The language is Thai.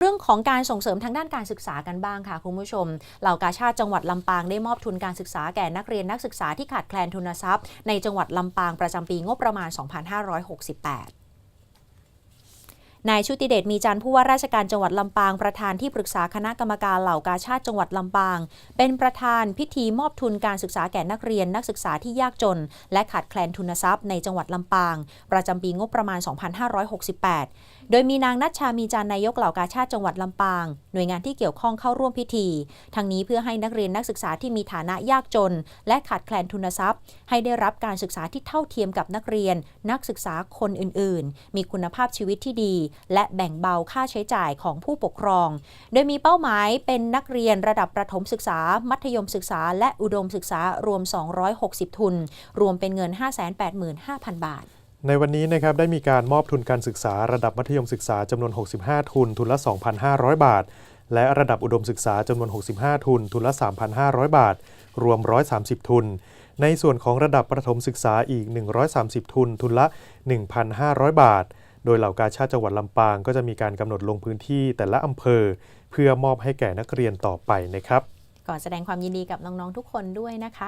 เรื่องของการส่งเสริมทางด้านการศึกษากันบ้างค่ะคุณผู้ชม เหล่ากาชาติจังหวัดลำปางได้มอบทุนการศึกษาแก่นักเรียนนักศึกษาที่ขาดแคลนทุนทรัพย์ ในจังหวัดลำปางประจำปีงบประมาณ 2568 นายชุติเดชมีจันทร์ผู้ว่าราชการจังหวัดลำปางประธานที่ปรึกษาคณะกรรมการเหล่ากาชาติจังหวัดลำปาง เป็นประธานพิธีมอบทุนการศึกษาแก่นักเรียนนักศึกษาที่ยากจน และขาดแคลนทุนทรัพย์ในจังหวัดลำปาง ประจำปีงบประมาณ 2568 โดยมีนางนัชชามีจันนายกเหล่ากาชาติจังหวัดลำปาง หน่วยงานที่เกี่ยวข้องเข้าร่วมพิธี ทั้งนี้เพื่อให้นักเรียนนักศึกษาที่มีฐานะยากจน และขาดแคลนทุนทรัพย์ ให้ได้รับการศึกษาที่เท่าเทียมกับนักเรียน นักศึกษาคนอื่น ๆ มีคุณภาพชีวิตที่ดีและแบ่งเบาค่าใช้จ่ายของผู้ปกครอง โดยมีเป้าหมายเป็นนักเรียนระดับประถมศึกษา มัธยมศึกษา และอุดมศึกษารวม 260 ทุน รวมเป็นเงิน 585,000 บาทในวันนี้นะครับได้มีการมอบทุนการศึกษาระดับมัธยมศึกษาจำนวน 65 ทุน ทุนละ 2,500 บาท และระดับอุดมศึกษาจำนวน 65 ทุน ทุนละ 3,500 บาท รวม 130 ทุน ในส่วนของระดับประถมศึกษาอีก 130 ทุน ทุนละ 1,500 บาท โดยเหล่ากาชาติจังหวัดลำปางก็จะมีการกำหนดลงพื้นที่แต่ละอำเภอ เพื่อมอบให้แก่นักเรียนต่อไปนะครับ ก่อนแสดงความยินดีกับน้องๆทุกคนด้วยนะคะ